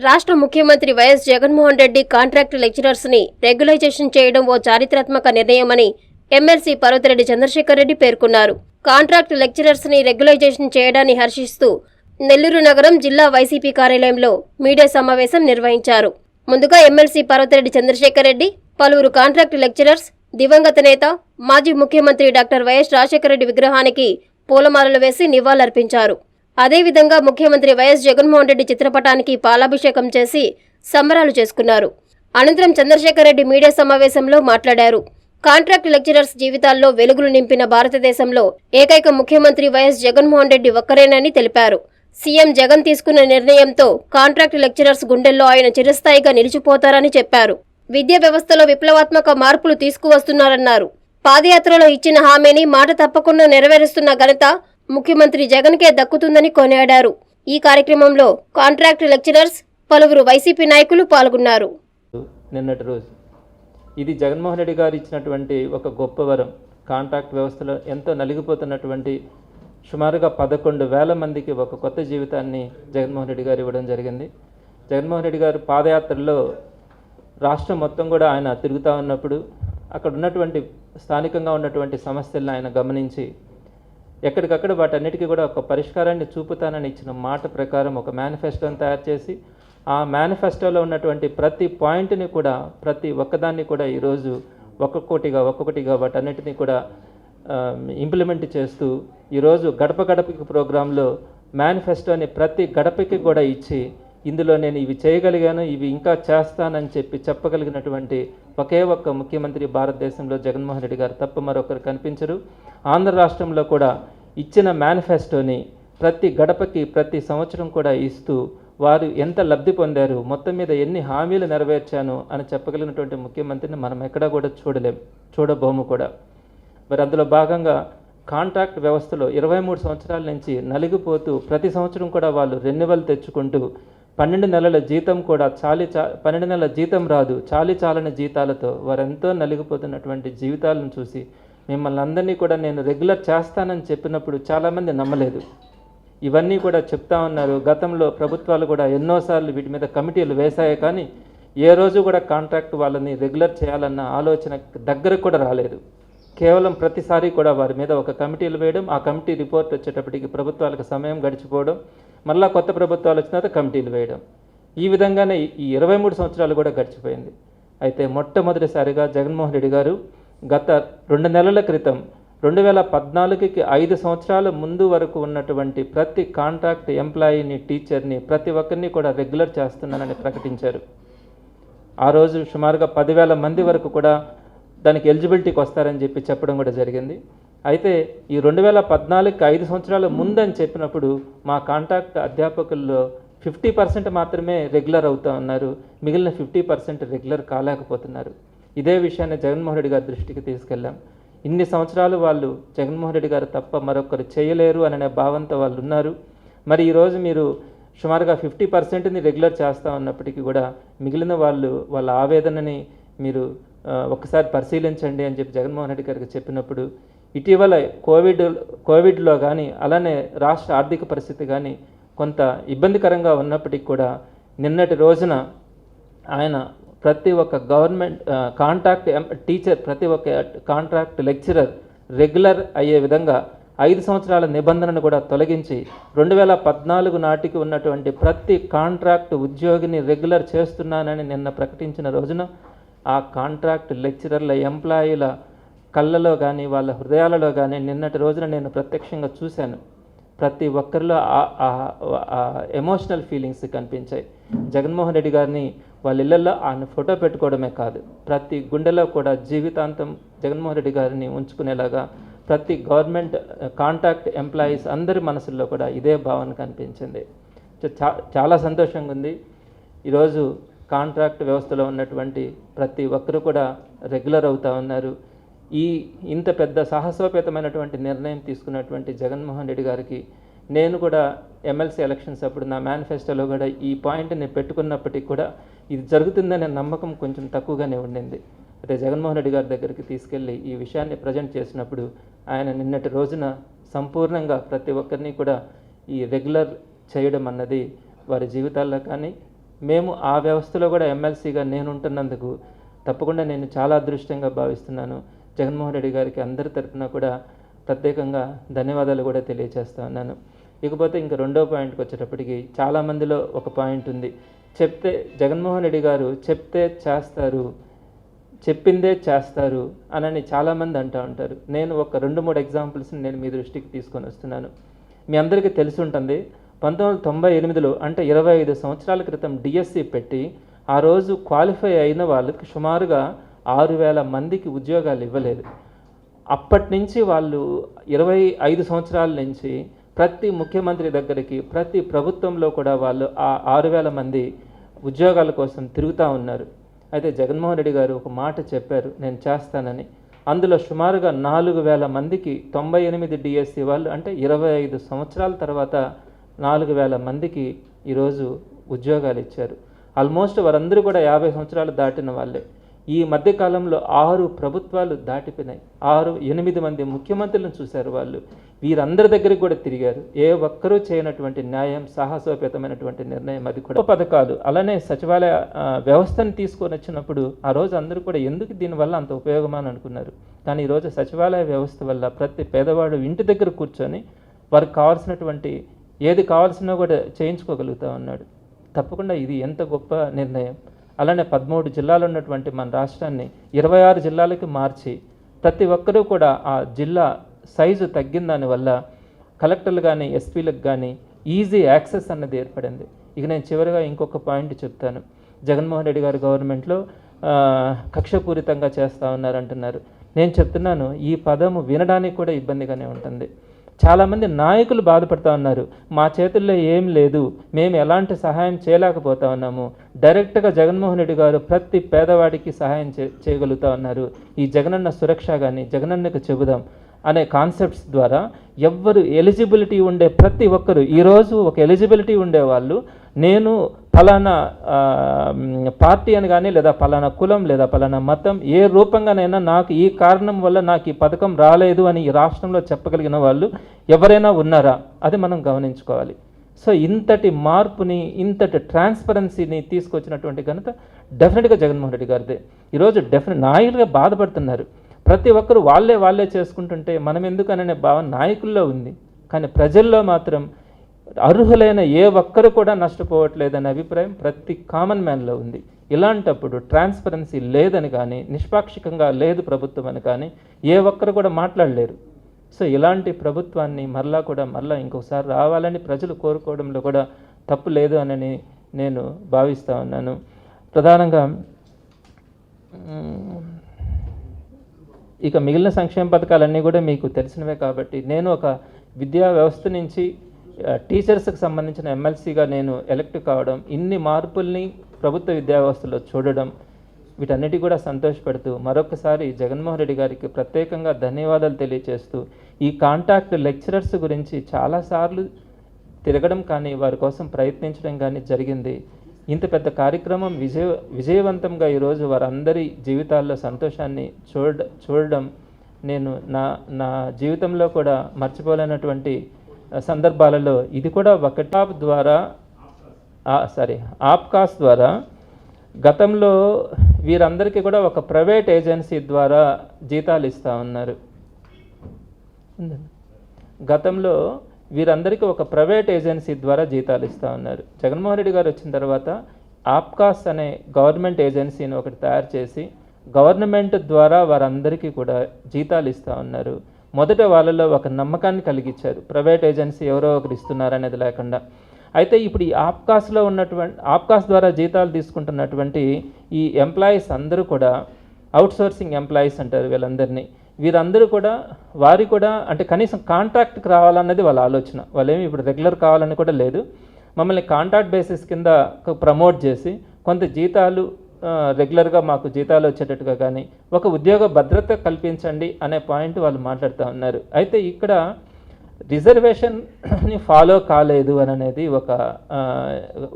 రాష్ట్ర ముఖ్యమంత్రి YS Jaganmohan Reddy contract లెక్చరర్స్ని రెగ్యులైజేషన్ చేయడం ఓ చారిత్రాత్మక నిర్ణయమని ఎమ్మెల్సీ పర్వతిరెడ్డి చంద్రశేఖర్ రెడ్డి పేర్కొన్నారు. కాంట్రాక్ట్ లెక్చరర్స్ని రెగ్యులైజేషన్ చేయడాన్ని హర్షిస్తూ నెల్లూరు నగరం జిల్లా వైసీపీ కార్యాలయంలో మీడియా సమావేశం నిర్వహించారు. ముందుగా ఎమ్మెల్సీ పర్వతిరెడ్డి చంద్రశేఖర్ రెడ్డి పలువురు కాంట్రాక్ట్ లెక్చరర్స్ దివంగత నేత మాజీ ముఖ్యమంత్రి డాక్టర్ వైఎస్ రాజశేఖర రెడ్డి విగ్రహానికి పూలమాలలు వేసి నివాళులర్పించారు. అదేవిధంగా ముఖ్యమంత్రి వైఎస్ జగన్మోహన్ రెడ్డి చిత్రపటానికి పాలాభిషేకం చేసి సంబరాలు చేసుకున్నారు. అనంతరం చంద్రశేఖర్ రెడ్డి మీడియా సమావేశంలో మాట్లాడారు. కాంట్రాక్ట్ లెక్చరర్స్ జీవితాల్లో వెలుగులు నింపిన భారతదేశంలో ఏకైక ముఖ్యమంత్రి వైఎస్ జగన్మోహన్ రెడ్డి ఒక్కరేనని తెలిపారు. సీఎం జగన్ తీసుకున్న నిర్ణయంతో కాంట్రాక్ట్ లెక్చరర్స్ గుండెల్లో ఆయన చిరస్థాయిగా నిలిచిపోతారని చెప్పారు. విద్యా వ్యవస్థలో విప్లవాత్మక మార్పులు తీసుకువస్తున్నారన్నారు. పాదయాత్రలో ఇచ్చిన హామీని మాట తప్పకుండా నెరవేరుస్తున్న ఘనత ముఖ్యమంత్రి జగన్కే దక్కుతుందని కొనియాడారు. ఈ కార్యక్రమంలో కాంట్రాక్ట్ లెక్చరర్స్ పలువురు వైసీపీ నాయకులు పాల్గొన్నారు. నిన్నటి రోజు ఇది జగన్మోహన్ రెడ్డి గారు ఇచ్చినటువంటి ఒక గొప్ప వరం. కాంట్రాక్ట్ వ్యవస్థలో ఎంతో నలిగిపోతున్నటువంటి సుమారుగా పదకొండు వేల మందికి ఒక కొత్త జీవితాన్ని జగన్మోహన్ రెడ్డి గారు ఇవ్వడం జరిగింది. జగన్మోహన్ రెడ్డి గారు పాదయాత్రలో రాష్ట్రం మొత్తం కూడా ఆయన తిరుగుతూ ఉన్నప్పుడు అక్కడ ఉన్నటువంటి స్థానికంగా ఉన్నటువంటి సమస్యలను ఆయన గమనించి ఎక్కడికక్కడ వాటన్నిటికీ కూడా ఒక పరిష్కారాన్ని చూపుతానని ఇచ్చిన మాట ప్రకారం ఒక మేనిఫెస్టోని తయారు చేసి ఆ మేనిఫెస్టోలో ఉన్నటువంటి ప్రతి పాయింట్ని కూడా ప్రతి ఒక్కదాన్ని కూడా ఈరోజు ఒక్కొక్కటిగా ఒక్కొక్కటిగా వాటన్నిటిని కూడా ఇంప్లిమెంట్ చేస్తూ ఈరోజు గడప గడపకి ప్రోగ్రాంలో మేనిఫెస్టోని ప్రతి గడపకి కూడా ఇచ్చి ఇందులో నేను ఇవి చేయగలిగాను ఇవి ఇంకా చేస్తానని చెప్పి చెప్పగలిగినటువంటి ఒకే ఒక్క ముఖ్యమంత్రి భారతదేశంలో జగన్మోహన్ రెడ్డి గారు తప్ప మరొకరు కనిపించరు. ఆంధ్ర రాష్ట్రంలో కూడా ఇచ్చిన మేనిఫెస్టోని ప్రతి గడపకి ప్రతి సంవత్సరం కూడా ఇస్తూ వారు ఎంత లబ్ధి పొందారు మొత్తం మీద ఎన్ని హామీలు నెరవేర్చాను అని చెప్పగలిగినటువంటి ముఖ్యమంత్రిని మనం ఎక్కడా కూడా చూడలేం చూడబోము కూడా. మరి అందులో భాగంగా కాంట్రాక్ట్ వ్యవస్థలో ఇరవై మూడు సంవత్సరాల నుంచి నలిగిపోతూ ప్రతి సంవత్సరం కూడా వాళ్ళు రెన్యువల్ తెచ్చుకుంటూ పన్నెండు నెలల జీతం కూడా చాలి చా పన్నెండు నెలల జీతం రాదు. చాలి చాలని జీతాలతో వారెంతో నలిగిపోతున్నటువంటి జీవితాలను చూసి మిమ్మల్ని అందరినీ కూడా నేను రెగ్యులర్ చేస్తానని చెప్పినప్పుడు చాలామంది నమ్మలేదు. ఇవన్నీ కూడా చెప్తా ఉన్నారు. గతంలో ప్రభుత్వాలు కూడా ఎన్నోసార్లు వీటి మీద కమిటీలు వేశాయి కానీ ఏ రోజు కూడా కాంట్రాక్ట్ వాళ్ళని రెగ్యులర్ చేయాలన్న ఆలోచన దగ్గరకు కూడా రాలేదు. కేవలం ప్రతిసారి కూడా వారి మీద ఒక కమిటీలు వేయడం ఆ కమిటీ రిపోర్ట్ వచ్చేటప్పటికి ప్రభుత్వాలకు సమయం గడిచిపోవడం మళ్ళా కొత్త ప్రభుత్వాలు వచ్చిన తర్వాత కమిటీలు వేయడం. ఈ విధంగానే ఈ ఇరవై మూడు సంవత్సరాలు కూడా గడిచిపోయింది. అయితే మొట్టమొదటిసారిగా జగన్మోహన్ రెడ్డి గారు గత రెండు నెలల క్రితం రెండు వేల పద్నాలుగుకి ఐదు సంవత్సరాల ముందు వరకు ఉన్నటువంటి ప్రతి కాంట్రాక్ట్ ఎంప్లాయీని టీచర్ని ప్రతి ఒక్కరిని కూడా రెగ్యులర్ చేస్తున్నానని ప్రకటించారు. ఆ రోజు సుమారుగా పదివేల మంది వరకు కూడా దానికి ఎలిజిబిలిటీకి వస్తారని చెప్పి చెప్పడం కూడా జరిగింది. అయితే ఈ రెండు వేల పద్నాలుగుకి ఐదు సంవత్సరాల ముందని చెప్పినప్పుడు మా కాంటాక్ట్ అధ్యాపకుల్లో ఫిఫ్టీ పర్సెంట్ మాత్రమే రెగ్యులర్ అవుతూ ఉన్నారు. మిగిలిన ఫిఫ్టీ పర్సెంట్ రెగ్యులర్ కాలేకపోతున్నారు. ఇదే విషయాన్ని జగన్మోహన్ రెడ్డి గారి దృష్టికి తీసుకెళ్ళాం. ఇన్ని సంవత్సరాలు వాళ్ళు జగన్మోహన్ రెడ్డి గారు తప్ప మరొకరు చేయలేరు అనే భావంతో వాళ్ళు ఉన్నారు. మరి ఈరోజు మీరు సుమారుగా ఫిఫ్టీ పర్సెంట్ని రెగ్యులర్ చేస్తూ ఉన్నప్పటికీ కూడా మిగిలిన వాళ్ళు వాళ్ళ ఆవేదనని మీరు ఒకసారి పరిశీలించండి అని చెప్పి జగన్మోహన్ రెడ్డి గారికి చెప్పినప్పుడు ఇటీవల కోవిడ్ కోవిడ్లో కానీ అలానే రాష్ట్ర ఆర్థిక పరిస్థితి కానీ కొంత ఇబ్బందికరంగా ఉన్నప్పటికీ కూడా నిన్నటి రోజున ఆయన ప్రతి ఒక్క గవర్నమెంట్ కాంట్రాక్ట్ టీచర్ ప్రతి ఒక్క కాంట్రాక్ట్ లెక్చరర్ రెగ్యులర్ అయ్యే విధంగా ఐదు సంవత్సరాల నిబంధనను కూడా తొలగించి రెండు వేల పద్నాలుగు నాటికి ఉన్నటువంటి ప్రతి కాంట్రాక్ట్ ఉద్యోగిని రెగ్యులర్ చేస్తున్నానని నిన్న ప్రకటించిన రోజున ఆ కాంట్రాక్ట్ లెక్చరర్ల ఎంప్లాయీల కళ్ళలో కానీ వాళ్ళ హృదయాలలో కానీ నిన్నటి రోజున నేను ప్రత్యక్షంగా చూశాను. ప్రతి ఒక్కరిలో ఎమోషనల్ ఫీలింగ్స్ కనిపించాయి. జగన్మోహన్ రెడ్డి గారిని వాళ్ళ ఇళ్ళలో ఆయన ఫోటో పెట్టుకోవడమే కాదు ప్రతి గుండెలో కూడా జీవితాంతం జగన్మోహన్ రెడ్డి గారిని ఉంచుకునేలాగా ప్రతి గవర్నమెంట్ కాంటాక్ట్ ఎంప్లాయీస్ అందరి మనసుల్లో కూడా ఇదే భావన కనిపించింది. చాలా సంతోషంగా ఉంది. ఈరోజు కాంట్రాక్ట్ వ్యవస్థలో ఉన్నటువంటి ప్రతి ఒక్కరు కూడా రెగ్యులర్ అవుతా ఉన్నారు. ఈ ఇంత పెద్ద సాహసోపేతమైనటువంటి నిర్ణయం తీసుకున్నటువంటి జగన్మోహన్ రెడ్డి గారికి నేను కూడా ఎమ్మెల్సీ ఎలక్షన్స్ అప్పుడు నా మేనిఫెస్టోలో కూడా ఈ పాయింట్ని పెట్టుకున్నప్పటికీ కూడా ఇది జరుగుతుందనే నమ్మకం కొంచెం తక్కువగానే ఉండింది. అయితే జగన్మోహన్ రెడ్డి గారి దగ్గరికి తీసుకెళ్ళి ఈ విషయాన్ని ప్రజెంట్ చేసినప్పుడు ఆయన నిన్నటి రోజున సంపూర్ణంగా ప్రతి ఒక్కరిని కూడా ఈ రెగ్యులర్ చేయడం అన్నది వారి జీవితాల్లో కానీ మేము ఆ వ్యవస్థలో కూడా ఎమ్మెల్సీగా నేను ఉంటున్నందుకు తప్పకుండా నేను చాలా అదృష్టంగా భావిస్తున్నాను. జగన్మోహన్ రెడ్డి గారికి అందరి తరపున కూడా ప్రత్యేకంగా ధన్యవాదాలు కూడా తెలియజేస్తా ఉన్నాను. ఇకపోతే ఇంకా రెండో పాయింట్కి వచ్చేటప్పటికి చాలామందిలో ఒక పాయింట్ ఉంది. చెప్తే జగన్మోహన్ రెడ్డి గారు చెప్తే చేస్తారు చెప్పిందే చేస్తారు అనని చాలామంది అంటూ ఉంటారు. నేను ఒక రెండు మూడు ఎగ్జాంపుల్స్ని నేను మీ దృష్టికి తీసుకొని వస్తున్నాను. మీ అందరికీ తెలిసి ఉంటుంది. పంతొమ్మిది వందల తొంభై ఎనిమిదిలో అంటే ఇరవై ఐదు సంవత్సరాల క్రితం డిఎస్సి పెట్టి ఆ రోజు క్వాలిఫై అయిన వాళ్ళకి సుమారుగా ఆరు వేల మందికి ఉద్యోగాలు ఇవ్వలేదు. అప్పటి నుంచి వాళ్ళు ఇరవై ఐదు సంవత్సరాల నుంచి ప్రతి ముఖ్యమంత్రి దగ్గరికి ప్రతి ప్రభుత్వంలో కూడా వాళ్ళు ఆ ఆరు వేల మంది ఉద్యోగాల కోసం తిరుగుతూ ఉన్నారు. అయితే జగన్మోహన్ రెడ్డి గారు ఒక మాట చెప్పారు నేను చేస్తానని. అందులో సుమారుగా నాలుగు వేల మందికి తొంభై ఎనిమిది డిఎస్సి వాళ్ళు అంటే ఇరవై ఐదు సంవత్సరాల తర్వాత నాలుగు వేల మందికి ఈరోజు ఉద్యోగాలు ఇచ్చారు. ఆల్మోస్ట్ వారందరూ కూడా యాభై సంవత్సరాలు దాటిన వాళ్ళే. ఈ మధ్యకాలంలో ఆరు ప్రభుత్వాలు దాటిపోయినాయి. ఆరు ఎనిమిది మంది ముఖ్యమంత్రులను చూశారు వాళ్ళు. వీరందరి దగ్గరికి కూడా తిరిగారు. ఏ ఒక్కరూ చేయనటువంటి న్యాయం సాహసోపేతమైనటువంటి నిర్ణయం అది కూడా. పథకాలు అలానే సచివాలయ వ్యవస్థను తీసుకొని వచ్చినప్పుడు ఆ రోజు అందరూ కూడా ఎందుకు దీనివల్ల అంత ఉపయోగమని అనుకున్నారు. కానీ ఈరోజు సచివాలయ వ్యవస్థ వల్ల ప్రతి పేదవాడు ఇంటి దగ్గర కూర్చొని వారికి కావాల్సినటువంటి ఏది కావాల్సినా కూడా చేయించుకోగలుగుతా ఉన్నాడు. తప్పకుండా ఇది ఎంత గొప్ప నిర్ణయం. అలానే పదమూడు జిల్లాలు ఉన్నటువంటి మన రాష్ట్రాన్ని ఇరవై ఆరు జిల్లాలకి మార్చి ప్రతి ఒక్కరూ కూడా ఆ జిల్లా సైజు తగ్గిన దానివల్ల కలెక్టర్లు కానీ ఎస్పీలకు కానీ ఈజీ యాక్సెస్ అన్నది ఏర్పడింది. ఇక నేను చివరిగా ఇంకొక పాయింట్ చెప్తాను. జగన్మోహన్ రెడ్డి గారు గవర్నమెంట్లో కక్షపూరితంగా చేస్తూ ఉన్నారంటున్నారు నేను చెప్తున్నాను ఈ పదము వినడానికి కూడా ఇబ్బందిగానే ఉంటుంది. చాలామంది నాయకులు బాధపడుతూ ఉన్నారు. మా చేతుల్లో ఏం లేదు. మేము ఎలాంటి సహాయం చేయలేకపోతా ఉన్నాము. డైరెక్ట్గా జగన్మోహన్ రెడ్డి గారు ప్రతి పేదవాడికి సహాయం చే చేయగలుగుతా ఉన్నారు. ఈ జగనన్న సురక్ష కానీ జగనన్నకు చెబుదాం అనే కాన్సెప్ట్స్ ద్వారా ఎవ్వరు ఎలిజిబిలిటీ ఉండే ప్రతి ఒక్కరు ఈరోజు ఒక ఎలిజిబిలిటీ ఉండేవాళ్ళు నేను ఫలానా పార్టీ అని కానీ లేదా ఫలానా కులం లేదా ఫలానా మతం ఏ రూపంగానైనా నాకు ఈ కారణం వల్ల నాకు ఈ పథకం రాలేదు అని ఈ రాష్ట్రంలో చెప్పగలిగిన వాళ్ళు ఎవరైనా ఉన్నారా? అది మనం గమనించుకోవాలి. సో ఇంతటి మార్పుని ఇంతటి ట్రాన్స్పరెన్సీని తీసుకొచ్చినటువంటి ఘనత డెఫినెట్గా జగన్మోహన్ రెడ్డి గారిదే. ఈరోజు డెఫినెట్ నాయకులుగా బాధపడుతున్నారు. ప్రతి ఒక్కరు వాళ్ళే వాళ్ళే చేసుకుంటుంటే మనం ఎందుకు భావన నాయకుల్లో ఉంది. కానీ ప్రజల్లో మాత్రం అర్హులైన ఏ ఒక్కరు కూడా నష్టపోవట్లేదనే అభిప్రాయం ప్రతి కామన్ మ్యాన్లో ఉంది. ఇలాంటప్పుడు ట్రాన్స్పరెన్సీ లేదని కానీ నిష్పాక్షికంగా లేదు ప్రభుత్వం అని కానీ ఏ ఒక్కరు కూడా మాట్లాడలేరు. సో ఇలాంటి ప్రభుత్వాన్ని మరలా కూడా మరలా ఇంకొకసారి రావాలని ప్రజలు కోరుకోవడంలో కూడా తప్పు లేదు అని నేను భావిస్తూ ఉన్నాను. ప్రధానంగా ఇక మిగిలిన సంక్షేమ పథకాలన్నీ కూడా మీకు తెలిసినవే కాబట్టి నేను ఒక విద్యా వ్యవస్థ నుంచి టీచర్స్కి సంబంధించిన ఎమ్మెల్సీగా నేను ఎలక్ట్ కావడం ఇన్ని మార్పుల్ని ప్రభుత్వ విద్యా వ్యవస్థలో చూడడం వీటన్నిటి కూడా సంతోషపెడుతూ మరొకసారి జగన్మోహన్ రెడ్డి గారికి ప్రత్యేకంగా ధన్యవాదాలు తెలియజేస్తూ ఈ కాంటాక్ట్ లెక్చరర్స్ గురించి చాలాసార్లు తిరగడం కానీ వారి కోసం ప్రయత్నించడం కానీ జరిగింది. ఇంత పెద్ద కార్యక్రమం విజయ విజయవంతంగా ఈరోజు వారందరి జీవితాల్లో సంతోషాన్ని చూడ చూడడం నేను నా నా జీవితంలో కూడా మర్చిపోలేనటువంటి సందర్భాలలో ఇది కూడా ఒక టాప్ ద్వారా సారీ ఆప్కాస్ ద్వారా గతంలో వీరందరికీ కూడా ఒక ప్రైవేట్ ఏజెన్సీ ద్వారా జీతాలు ఇస్తూ ఉన్నారు. గతంలో వీరందరికీ ఒక ప్రైవేట్ ఏజెన్సీ ద్వారా జీతాలు ఇస్తూ ఉన్నారు. జగన్మోహన్ రెడ్డి గారు వచ్చిన తర్వాత ఆప్కాస్ అనే గవర్నమెంట్ ఏజెన్సీని ఒకటి తయారు చేసి గవర్నమెంట్ ద్వారా వారందరికీ కూడా జీతాలు ఇస్తూ ఉన్నారు. మొదట వాళ్ళలో ఒక నమ్మకాన్ని కలిగించారు. ప్రైవేట్ ఏజెన్సీ ఎవరో ఒకరు ఇస్తున్నారు అనేది లేకుండా. అయితే ఇప్పుడు ఈ ఆప్కాస్లో ఉన్నటువంటి ఆప్కాస్ ద్వారా జీతాలు తీసుకుంటున్నటువంటి ఈ ఎంప్లాయీస్ అందరూ కూడా అవుట్సోర్సింగ్ ఎంప్లాయీస్ అంటారు వీళ్ళందరినీ వీరందరూ కూడా వారి కూడా అంటే కనీసం కాంట్రాక్ట్కి రావాలన్నది వాళ్ళ ఆలోచన. వాళ్ళేమి ఇప్పుడు రెగ్యులర్ కావాలని కూడా లేదు. మమ్మల్ని కాంట్రాక్ట్ బేసిస్ కింద ప్రమోట్ చేసి కొంత జీతాలు రెగ్యులర్గా మాకు జీతాలు వచ్చేటట్టుగా కానీ ఒక ఉద్యోగ భద్రత కల్పించండి అనే పాయింట్ వాళ్ళు మాట్లాడుతూ ఉన్నారు. అయితే ఇక్కడ రిజర్వేషన్ని ఫాలో కాలేదు అని అనేది ఒక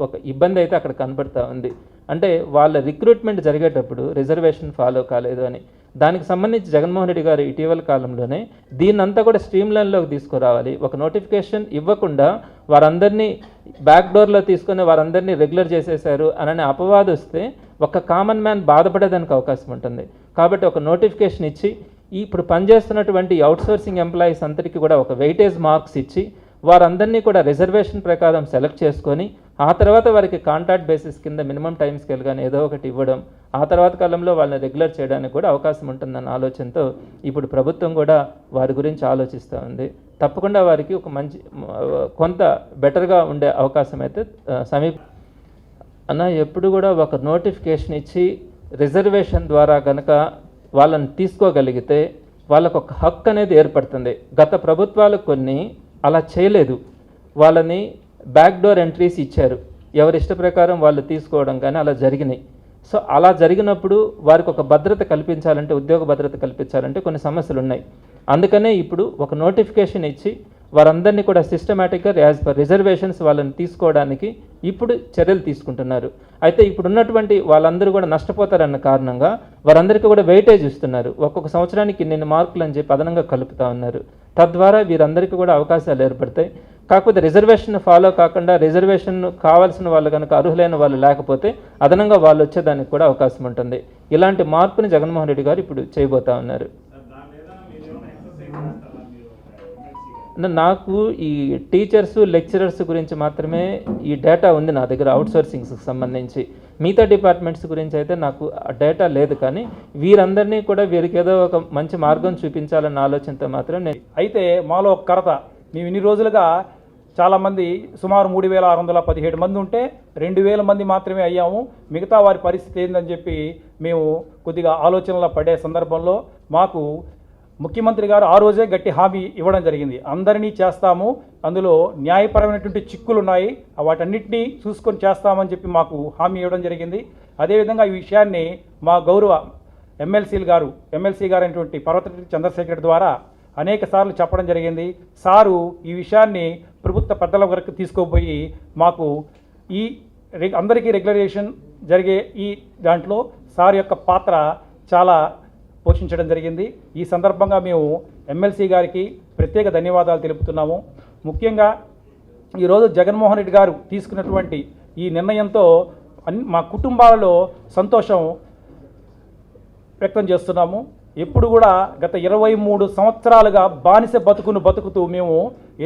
ఒక ఇబ్బంది అయితే అక్కడ కనబడుతూ ఉంది. అంటే వాళ్ళ రిక్రూట్మెంట్ జరిగేటప్పుడు రిజర్వేషన్ ఫాలో కాలేదు అని. దానికి సంబంధించి జగన్మోహన్ రెడ్డి గారు ఇటీవల కాలంలోనే దీన్నంతా కూడా స్ట్రీమ్ లైన్లోకి తీసుకురావాలి. ఒక నోటిఫికేషన్ ఇవ్వకుండా వారందరినీ బ్యాక్ డోర్లో తీసుకొని వారందరినీ రెగ్యులర్ చేసేశారు అననే అపవాదు వస్తే ఒక కామన్ మ్యాన్ బాధపడేదానికి అవకాశం ఉంటుంది. కాబట్టి ఒక నోటిఫికేషన్ ఇచ్చి ఇప్పుడు పనిచేస్తున్నటువంటి అవుట్సోర్సింగ్ ఎంప్లాయీస్ అందరికీ కూడా ఒక వెయిటేజ్ మార్క్స్ ఇచ్చి వారందరినీ కూడా రిజర్వేషన్ ప్రకారం సెలెక్ట్ చేసుకొని ఆ తర్వాత వారికి కాంట్రాక్ట్ బేసిస్ కింద మినిమం టైం స్కేల్ కానీ ఏదో ఒకటి ఇవ్వడం ఆ తర్వాత కాలంలో వాళ్ళని రెగ్యులర్ చేయడానికి కూడా అవకాశం ఉంటుందన్న ఆలోచనతో ఇప్పుడు ప్రభుత్వం కూడా వారి గురించి ఆలోచిస్తూ ఉంది. తప్పకుండా వారికి ఒక మంచి కొంత బెటర్గా ఉండే అవకాశం అయితే సమీప అన్న ఎప్పుడు కూడా ఒక నోటిఫికేషన్ ఇచ్చి రిజర్వేషన్ ద్వారా కనుక వాళ్ళని తీసుకోగలిగితే వాళ్ళకు ఒక హక్కు అనేది ఏర్పడుతుంది. గత ప్రభుత్వాలు కొన్ని అలా చేయలేదు. వాళ్ళని బ్యాక్ డోర్ ఎంట్రీస్ ఇచ్చారు. ఎవరి ఇష్ట ప్రకారం వాళ్ళు తీసుకోవడం కానీ అలా జరిగినాయి. సో అలా జరిగినప్పుడు వారికి ఒక భద్రత కల్పించాలంటే ఉద్యోగ భద్రత కల్పించాలంటే కొన్ని సమస్యలు ఉన్నాయి. అందుకనే ఇప్పుడు ఒక నోటిఫికేషన్ ఇచ్చి వారందరినీ కూడా సిస్టమేటిక్గా యాజ్ పర్ రిజర్వేషన్స్ వాళ్ళని తీసుకోవడానికి ఇప్పుడు చర్యలు తీసుకుంటున్నారు. అయితే ఇప్పుడు ఉన్నటువంటి వాళ్ళందరూ కూడా నష్టపోతారన్న కారణంగా వారందరికీ కూడా వెయిటేజ్ ఇస్తున్నారు. ఒక్కొక్క సంవత్సరానికి ఇన్ని మార్కులు అని చెప్పి అదనంగా కలుపుతా ఉన్నారు. తద్వారా వీరందరికీ కూడా అవకాశాలు ఏర్పడతాయి. కాకపోతే రిజర్వేషన్ ఫాలో కాకుండా రిజర్వేషన్ కావాల్సిన వాళ్ళు కనుక అర్హులైన వాళ్ళు లేకపోతే అదనంగా వాళ్ళు వచ్చేదానికి కూడా అవకాశం ఉంటుంది. ఇలాంటి మార్పుని జగన్మోహన్ రెడ్డి గారు ఇప్పుడు చేయబోతా ఉన్నారు. నాకు ఈ టీచర్స్ లెక్చరర్స్ గురించి మాత్రమే ఈ డేటా ఉంది నా దగ్గర అవుట్సోర్సింగ్స్కి సంబంధించి. మిగతా డిపార్ట్మెంట్స్ గురించి అయితే నాకు ఆ డేటా లేదు కానీ వీరందరినీ కూడా వీరికి ఏదో ఒక మంచి మార్గం చూపించాలన్న ఆలోచనతో మాత్రం నేను అయితే మాలో ఒక కరత మేము ఇన్ని రోజులుగా చాలామంది సుమారు మూడు వేల ఆరు వందల పదిహేడు మంది ఉంటే రెండు వేల మంది మాత్రమే అయ్యాము. మిగతా వారి పరిస్థితి ఏందని చెప్పి మేము కొద్దిగా ఆలోచనలో పడే సందర్భంలో మాకు ముఖ్యమంత్రి గారు ఆ రోజే గట్టి హామీ ఇవ్వడం జరిగింది. అందరినీ చేస్తాము. అందులో న్యాయపరమైనటువంటి చిక్కులు ఉన్నాయి. వాటన్నిటినీ చూసుకొని చేస్తామని చెప్పి మాకు హామీ ఇవ్వడం జరిగింది. అదేవిధంగా ఈ విషయాన్ని మా గౌరవ ఎమ్మెల్సీలు గారు ఎమ్మెల్సీ గారు అయినటువంటి పర్వతరెడ్డి చంద్రశేఖర్ ద్వారా అనేక సార్లు చెప్పడం జరిగింది. సారు ఈ విషయాన్ని ప్రభుత్వ పెద్దల వరకు తీసుకోపోయి మాకు ఈ అందరికీ రెగ్యులరేషన్ జరిగే ఈ దాంట్లో సార్ యొక్క పాత్ర చాలా పోషించడం జరిగింది. ఈ సందర్భంగా మేము ఎమ్మెల్సీ గారికి ప్రత్యేక ధన్యవాదాలు తెలుపుతున్నాము. ముఖ్యంగా ఈరోజు జగన్మోహన్ రెడ్డి గారు తీసుకున్నటువంటి ఈ నిర్ణయంతో అన్ మా కుటుంబాలలో సంతోషం వ్యక్తం చేస్తున్నాము. ఎప్పుడు కూడా గత ఇరవై మూడు సంవత్సరాలుగా బానిస బతుకును బతుకుతూ మేము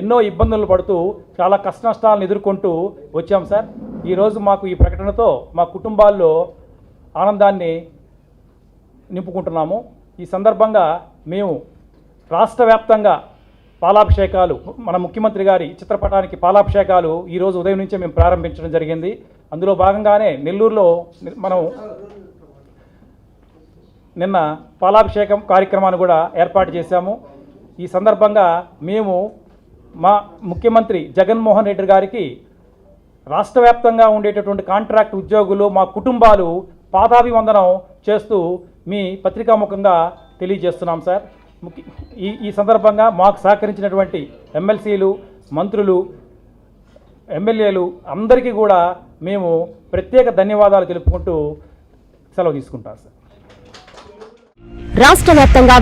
ఎన్నో ఇబ్బందులు పడుతూ చాలా కష్టనష్టాలను ఎదుర్కొంటూ వచ్చాం సార్. ఈరోజు మాకు ఈ ప్రకటనతో మా కుటుంబాల్లో ఆనందాన్ని నింపుకుంటున్నాము. ఈ సందర్భంగా మేము రాష్ట్ర వ్యాప్తంగా పాలాభిషేకాలు మన ముఖ్యమంత్రి గారి చిత్రపటానికి పాలాభిషేకాలు ఈరోజు ఉదయం నుంచే మేము ప్రారంభించడం జరిగింది. అందులో భాగంగానే నెల్లూరులో మనం నిన్న పాలాభిషేకం కార్యక్రమాన్ని కూడా ఏర్పాటు చేశాము. ఈ సందర్భంగా మేము మా ముఖ్యమంత్రి జగన్మోహన్ రెడ్డి గారికి రాష్ట్ర వ్యాప్తంగా ఉండేటటువంటి కాంట్రాక్ట్ ఉద్యోగులు మా కుటుంబాలు పాదాభివందనం చేస్తూ మీ పత్రికాముఖంగా తెలియజేస్తున్నాం సార్. ఈ ఈ సందర్భంగా మాకు సహకరించినటువంటి ఎమ్మెల్సీలు మంత్రులు ఎమ్మెల్యేలు అందరికీ కూడా మేము ప్రత్యేక ధన్యవాదాలు తెలుపుకుంటూ సెలవు తీసుకుంటాం సార్. రాష్ట్ర వ్యాప్తంగా